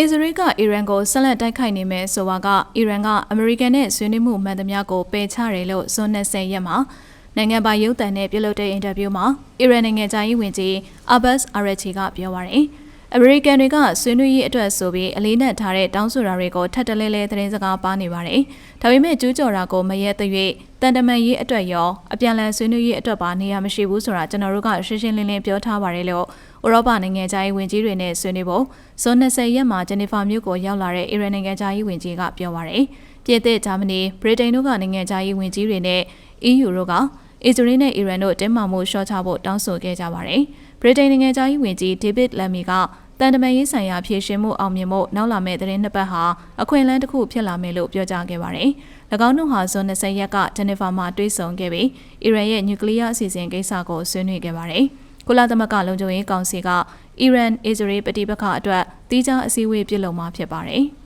အစ္စရေးကအီရန်ကိုဆက်လက်တိုက်ခိုက်နေမယ်ဆိုပါကအီရန်ကအမေရိကန်နဲ့ဆွေးနွေးမှုမှန်သမျှကိုပယ်ချတယ်လို့ဇွန်20ရက်မှာနိုင်ငံပိုင်ရုပ်သံနဲ့ပြုလုပ်တဲ့အင်တာဗျူးမှာအီရန်နိုင်ငံသားရေးဝန်ကြီးအာဘတ်အာရချီကပြောပါရယ် အမေရိကန်တွေကဆွေးနွေးရေးအတွက်ဆိုပြီးအလေးနက်ထားတဲ့တောင်းဆိုတာတွေကိုထပ်တလဲလဲသတင်းစကားပါနေပါတယ်။ဒါပေမဲ့ကျူးကျော်တာကိုမရက်သွေးတန်တမန်ရေးအတွက်ရောအပြန်လည်ဆွေးနွေးရေးအတွက်ပါနေရာမရှိဘူးဆိုတာကျွန်တော်တို့ကရှင်းရှင်းလင်းလင်းပြောထားပါတယ်လို့ဥရောပနိုင်ငံသားရေးဝန်ကြီးတွေနဲ့ဆွေးနွေးဖို့ဇွန်20ရက်မှာဂျနီဖာမြို့ကိုရောက်လာတဲ့အီရန်နိုင်ငံသားရေးဝန်ကြီးကပြောပါရယ်။ပြည်သစ်ဂျာမနီဗြိတိန်တို့ကနိုင်ငံသားရေးဝန်ကြီးတွေနဲ့ EU တို့ကအစ္စရေးနဲ့အီရန်တို့တင်းမာမှုရှော့ချဖို့တောင်းဆိုခဲ့ကြပါတယ်။ဗြိတိန်နိုင်ငံသားရေးဝန်ကြီးဒေးဗစ်လမ်မီက တန်တမန်ရေးဆိုင်ရာဖြည့်ရှင်မှုအောင်မြင်မှုနောက်လာမယ့်သတင်းနှစ်ပတ်ဟာအခွင့်အလမ်းတစ်ခုဖြစ်လာမယ်လို့ပြောကြားခဲ့ပါတယ်။၎င်းတို့ဟာဇွန်20ရက်ကဂျနီဖာမှာတွေ့ဆုံခဲ့ပြီးအီရန်ရဲ့နျူကလ িয়ার အစီအစဉ်ကိစ္စကိုဆွေးနွေးခဲ့ပါတယ်။ကုလသမဂ္ဂလုံခြုံရေးကောင်စီကအီရန်-အစ္စရေးပဋိပက္ခအတွက်တီးခြားအစည်းအဝေးပြုလုပ်မှာဖြစ်ပါတယ်။